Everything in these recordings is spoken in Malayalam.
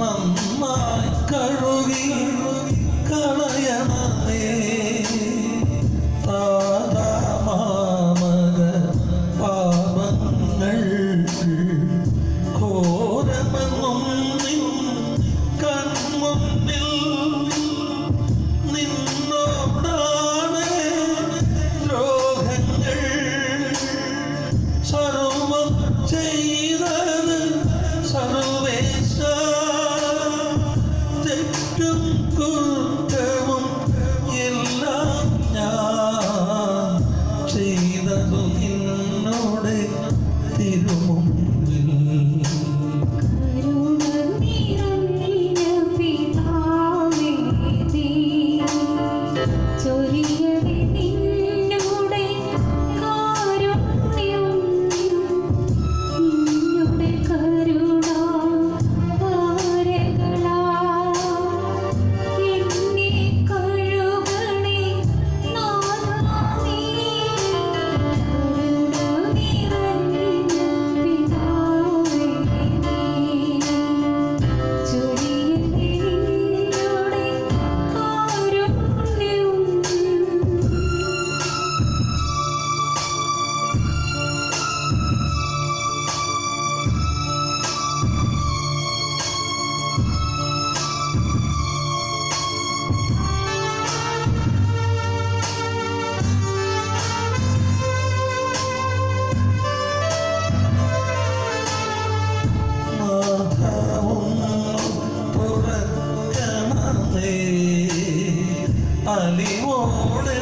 മമ്മ കഴുകി കളയ. को 啊，你我无。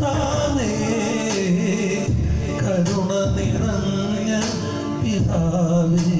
താനേ കരുണ നിറഞ്ഞ പിതാവേ.